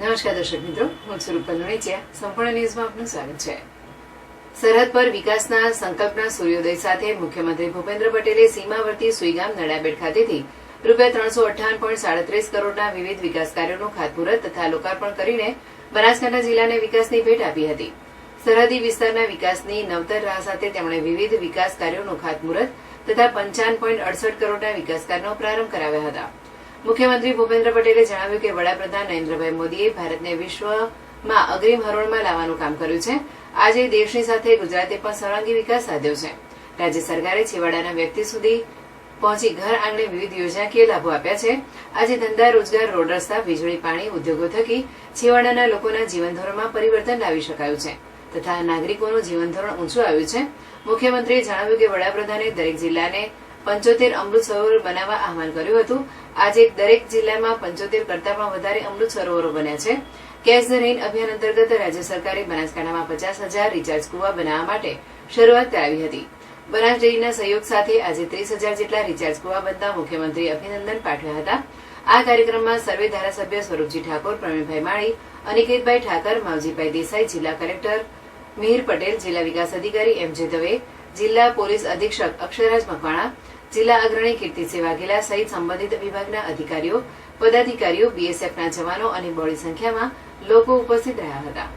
નમસ્કાર દર્શક મિત્રો, હું સ્વરૂપ રૂપલ સંપૂર્ણ ન્યૂઝમાં આપનું સ્વાગત છે. સરહદ પર વિકાસના સંકલ્પના સૂર્યોદય સાથે મુખ્યમંત્રી ભૂપેન્દ્ર પટેલે સીમાવર્તી સુઈગામ નડાબેટ ખાતેથી રૂપિયા ત્રણસો અઠ્ઠાવન પોઈન્ટ સાડત્રીસ કરોડના વિવિધ વિકાસ કાર્યોનું ખાતમુહૂર્ત તથા લોકાર્પણ કરીને બનાસકાંઠા જિલ્લાને વિકાસની ભેટ આપી હતી. સરહદી વિસ્તારના વિકાસની નવતર રાહ સાથે તેમણે વિવિધ વિકાસ કાર્યોનું ખાતમુહૂર્ત તથા પંચાવન પોઈન્ટ અડસઠ કરોડના વિકાસ કાર્યનો પ્રારંભ કરાવ્યા હતા. મુખ્યમંત્રી ભૂપેન્દ્ર પટેલે જણાવ્યું કે વડાપ્રધાન નરેન્દ્રભાઈ મોદીએ ભારતને વિશ્વમાં અગ્રીમ હરોળમાં લાવવાનું કામ કર્યું છે. આજે દેશની સાથે ગુજરાતે પણ સર્વાંગી વિકાસ સાધ્યો છે. રાજ્ય સરકારે છેવાડાના વ્યક્તિ સુધી પહોંચી ઘર આંગણે વિવિધ યોજનાકીય લાભો આપ્યા છે. આજે ધંધા, રોજગાર, રોડ રસ્તા, વીજળી, પાણી, ઉદ્યોગો થકી છેવાડાના લોકોના જીવનધોરણમાં પરિવર્તન લાવી શકાયું છે તથા નાગરિકોનું જીવનધોરણ ઊંચું આવ્યું છે. મુખ્યમંત્રીએ જણાવ્યું કે વડાપ્રધાને દરેક જિલ્લાને પંચોતેર અમૃત સરોવર બનાવવા આહવાન કર્યું હતું. આજે દરેક જિલ્લામાં પંચોતેર કરતા પણ વધારે અમૃત સરોવરો બન્યા છે. કેચ ધ રેઇન અભિયાન અંતર્ગત રાજ્ય સરકારે બનાસકાંઠામાં પચાસ હજાર રિચાર્જ કુવા બનાવવા માટે શરૂઆત કરાવી હતી. બનાસ ડેરીના સહયોગ સાથે આજે ત્રીસ હજાર જેટલા રિચાર્જ કુવા બનતા મુખ્યમંત્રી અભિનંદન પાઠવ્યા હતા. આ કાર્યક્રમમાં સર્વે ધારાસભ્ય સ્વરૂપજી ઠાકોર, પ્રવીણભાઈ માળી, અનિકેતભાઈ ઠાકર, માવજીભાઈ દેસાઈ, જિલ્લા કલેક્ટર મિહિર પટેલ, જિલ્લા વિકાસ અધિકારી એમ જે દવે, જિલ્લા પોલીસ અધિક્ષક અક્ષરાજ મકવાણા, જિલ્લા અગ્રણી કીર્તિસિંહ વાઘેલા સહિત સંબંધિત વિભાગના અધિકારીઓ, પદાધિકારીઓ બીએસએફના જવાનો અને બહોળી સંખ્યામાં લોકો ઉપસ્થિત રહ્યા હતા.